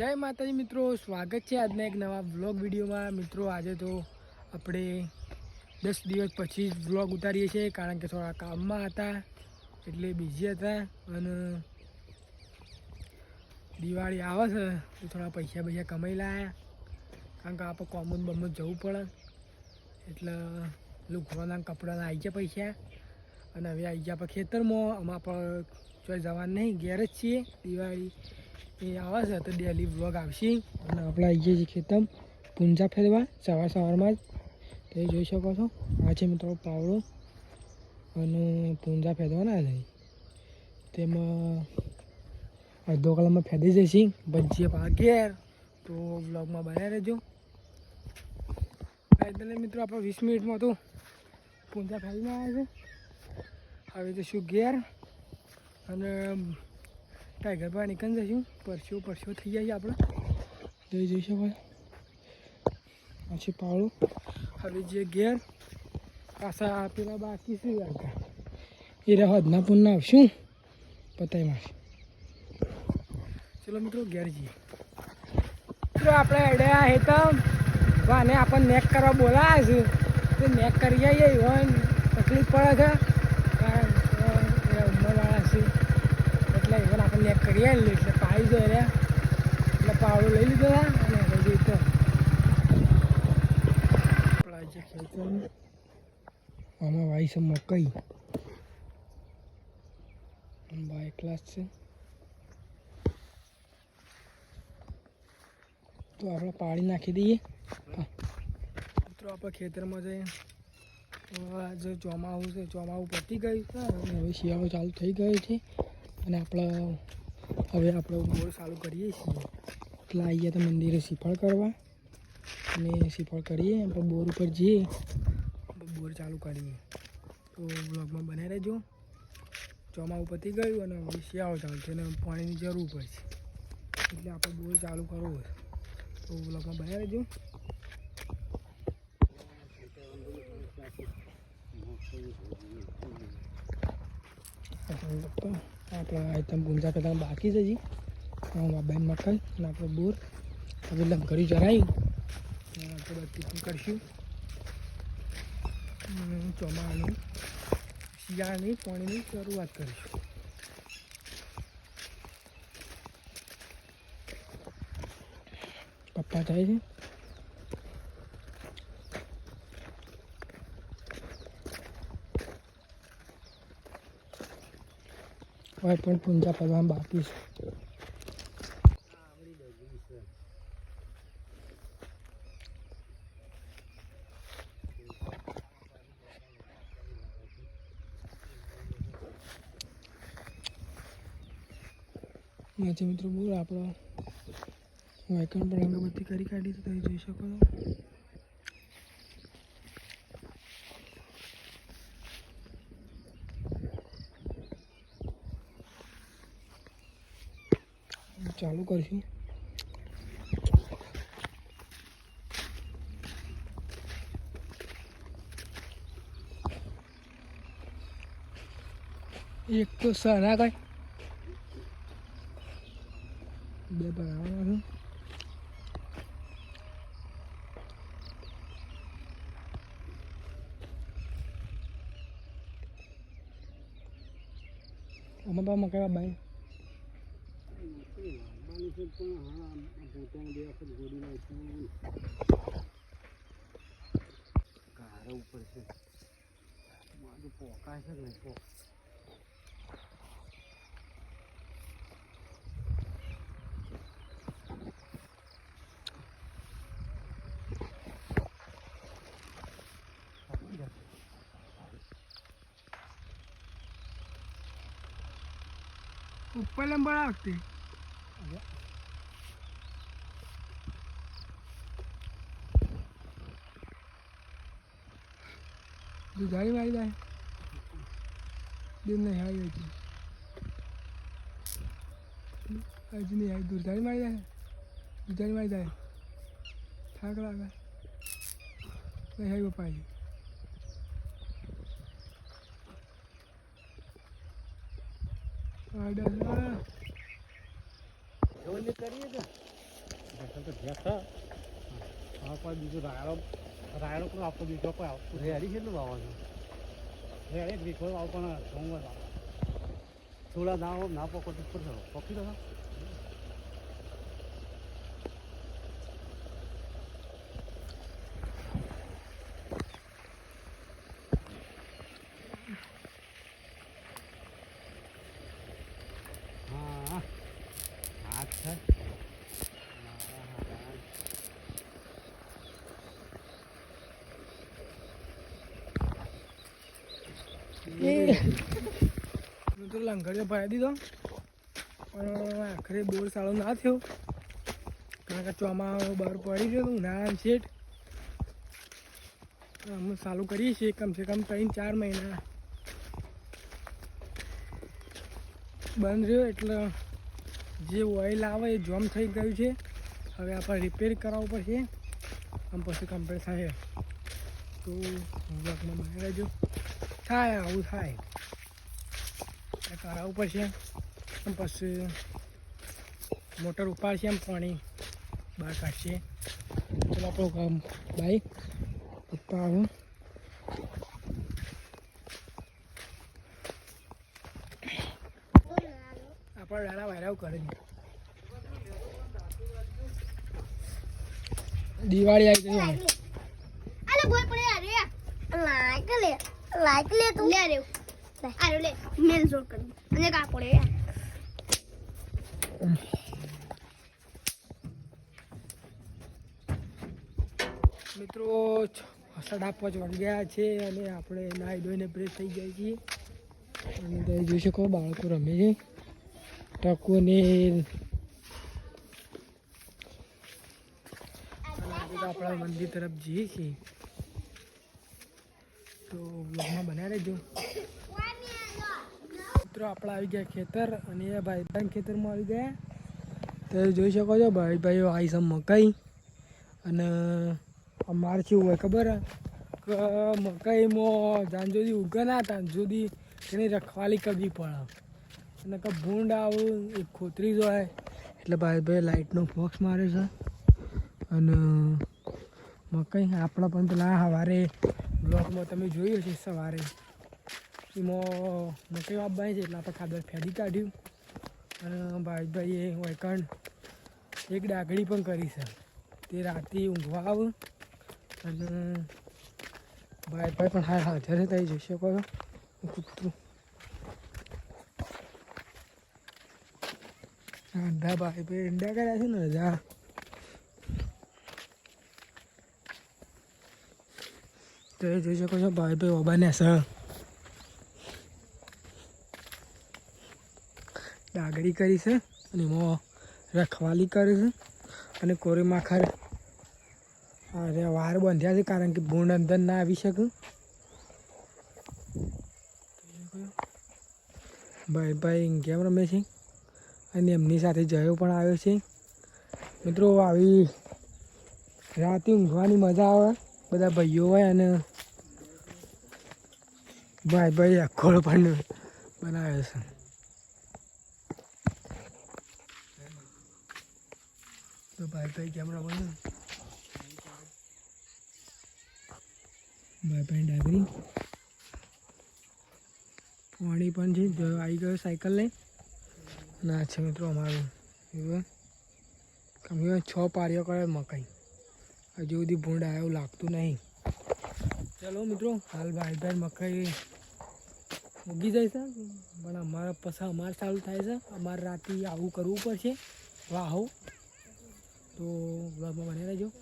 જય માતાજી મિત્રો, સ્વાગત છે આજના એક નવા વ્લોગ વિડીયોમાં. મિત્રો, આજે તો આપણે દસ દિવસ પછી વ્લોગ ઉતારીએ છીએ, કારણ કે થોડા કામમાં હતા, એટલે બિઝી હતા અને દિવાળી આવે છે, તો થોડા પૈસા પૈસા કમાઈ લાયા, કારણ કે આપણે કોમન બમન જવું પડે. એટલે લુગવાના કપડાના આવી ગયા પૈસા અને હવે આવી ગયા આપણે ખેતરમાં. આમાં પણ ચોઈ જવાનું નહીં, ઘેર જ છીએ દિવાળી. એ આવે છે તો ડેલી વ્લોગ આવશે અને આપણે આવી જઈએ છીએ ખેતમ, પૂંજા ફેરવા, સવાર સવારમાં જ. તો એ જોઈ શકો છો. આ છે મિત્રો પાવડો અને પૂંજા ફેરવાના છે. તેમાં અડધો કલાકમાં ફેદી જશે ભજીએ પા ઘેર તો વ્લોગમાં બનાવી રહેજો. એટલે મિત્રો આપણે વીસ મિનિટમાં તો પૂંજા ફેરીને આવ્યા છે. હવે શું ઘેર? અને ટાઈગર પર નીકળી જઈશું પરસ્યો પરસ્યો થઈ જાય આપણે. જોઈ જઈશું ભાઈ પછી પાળો હવે જે ઘેર પાછા પેલા બાકી છે આવતા એ રહ્યા હદના પૂરના આવશું પતાઈમાં ચલો મિત્રો, ઘેર જઈએ. મિત્રો આપણે અડ્યા હેતમ વાને આપણને નેક કરવા બોલાયા છે. તો નેક કરી આવીએ હોય તકલીફ પડે છે કારણ કે એ ઉંમરવાળા છે even કરી એટલે પાઈ જાય રહ્યા. એટલે પાવડો લઈ લીધો અને હજી તો છે જે આમાં વાઈ છે મકઈ. બાય ક્લાસ છે. તો આપણે પાડી નાખી દઈએ. મિત્રો, આપણે ખેતરમાં જઈએ. આજે ચોમાવું છે ચોમાવું પતી ગયું છે હવે શિયાળો ચાલુ થઈ ગયો છે. અને આપણે હવે આપણે બોર ચાલુ કરીએ છીએ. એટલે આવીએ તો મંદિરે શ્રીફળ કરવા. અને શ્રીફળ કરીએ, આપણે બોર ઉપર જઈએ. બોર ચાલુ કરીએ. તો બ્લોગમાં બનાવી રહેજો. ચોમા પતી ગયું અને હવે શિયાળો ચાલુ. છે અને પાણીની જરૂર પડશે એટલે આપણે બોર ચાલુ કરવો છે તો બ્લોગમાં બનાવી રહેજો. આપણા આઈટમ ગુંજા કદાચ બાકી છે જી. બાબાઈ મકાઈ અને આપણો બોર. હવે લંગરી જરાયું. અને આપણે બધી કરશું. અને ચોમાસાની શિયાળાની, પાણીની શરૂઆત કરીશું. પપ્પા થાય છે? હવે પણ પૂંજા ફરવામાં બાકી છે. નથી મિત્રો બોલ આપણો. વાયકણ પણ અગરબત્તી કરી કાઢી તો તમે જોઈ શકો છો. ચાલુ કરશું. એક તો સારા કઈ. બે બનાવવાના છે. મકાઈ બાઈ ગારો ઉપર છે મારું પોકાય છે ને પોક ઉપર લંબાડા વખતે દુધારી મારી જાય. દિન નહીં આવી હજી હજી નહીં આવી. દુધારી મારી જાય. દુધારી મારી જાય. થાક લાગે. નહીં આવી પપ્પા હજી કરીએ તો બીજો રાયડો રાયડો આપતો બીજો કોઈ આવતું રેડી કેટલું વાવો છો રેડી જ વીખો પણ સોમવાર વાવો થોડા ના ના પકો તો પર દો હા હાથ છે એ હું તો લંગડીઓ ભરાઈ દીધો. પણ આખરે બોર સારો ના થયો. કારણ કે ચોમાસું બહાર પડી ગયો ઉનાળા શેઠ. અમે ચાલુ કરીએ છીએ કમસે કમ ત્રણ ચાર મહિના. બંધ રહ્યો એટલે જે ઓઇલ આવે એ જોમ થઈ ગયું છે. હવે આપણે રિપેર કરાવવું પડશે. આમ પછી કમ્પ્લીટ થાય. તો બ્લોકમાં બહાર રહેજો. થાય, આવું થાય. કરાવવું પડશે અને પછી મોટર ઉપાડશે એમ પાણી બહાર કાઢશે. પેલો આપણો કામ બાઈક આવું આપણે ડાળા વાયરાવ કરે દિવાળી આવી ગઈ. અલે બોય પડે, અરે લાઈક લે લાઈક લે તું. લે રે. આરો લે. મેલ જોર કર. અને કા પડે મિત્રો સાડા પાંચ વાગ્યા છે અને આપણે નાહી ધોઈને ફ્રેશ થઈ જાય છીએ. અને તમે જોઈ શકો બાળકો રમે છે. ટકુને આપણા મંદિર તરફ જઈએ છીએ. તો બ્લોગમાં બનાવી રહેજો. મિત્રો, આપણે આવી ગયા ખેતર અને એ ભાઈ ખેતરમાં આવી ગયા. તો જોઈ શકો છો ભાઈ ભાઈઓ આવી છે મકાઈ. અને અમારે શું હોય ખબર? કે મકાઈમાં જ્યાં સુધી ઉગે ના ત્યાં સુધી એની રખવાલી કરવી પડે. અને કે ભૂંડ આવું, એ ખોતરી હોય. એટલે ભાઈ ભાઈ લાઇટનો ફોક્સ મારે છે. અને મકાઈ આપણા પણ પેલા સવારે બ્લોકમાં તમે જોયું છે સવારે એમાં મકાઈ વાપવાની છે એટલે આપણે ખાદર ફેરી કાઢ્યું. અને ભાઈ ભાઈએ વૈકણ એક ડાગડી પણ કરી છે. તે રાતે ઊંઘવા આવ. અને ભાઈ ભાઈ પણ હાર હાજર થઈ જઈ શકો છો. કૂતરું. અંડા ભાઈ ભાઈ અંડા કર્યા છે ને રજા તો એ જોઈ શકો છો, ભાઈ ભાઈ ઓબાને છે. ડાગડી કરી છે અને એમાં રખવાલી કરી છે અને કોરી માખર અરે વાર બંધ્યા છે કારણ કે ભૂંડ અંદર ના આવી શકે. ભાઈ ભાઈ ગેમ રમે છે? અને એમની સાથે જયો પણ આવ્યો છે. મિત્રો આવી રાતે ઊંઘવાની મજા આવે. બધા ભાઈઓ હોય અને ભાઈ ભાઈ આખો પણ બનાવે છે. તો ભાઈ ભાઈ કેમેરા બન્યો ભાઈ ભાઈ ડાબરી. પાણી પણ છે, જો આવી ગયો સાયકલ લઈ. ના છે મિત્રો અમારું. એવું કમ્યું છ પારીઓ કરે મકાઈ. હજુ સુધી ભૂંડ આવ્યો લાગતું નહીં. ચલો મિત્રો, હાલ ભાઈ ભાઈ મકાઈ ઉગી જાય છે. પણ અમારા પછી અમારે ચાલુ થાય છે. અમારે રાતે આવું કરવું પડશે. વાહો. તો બની રહેજો.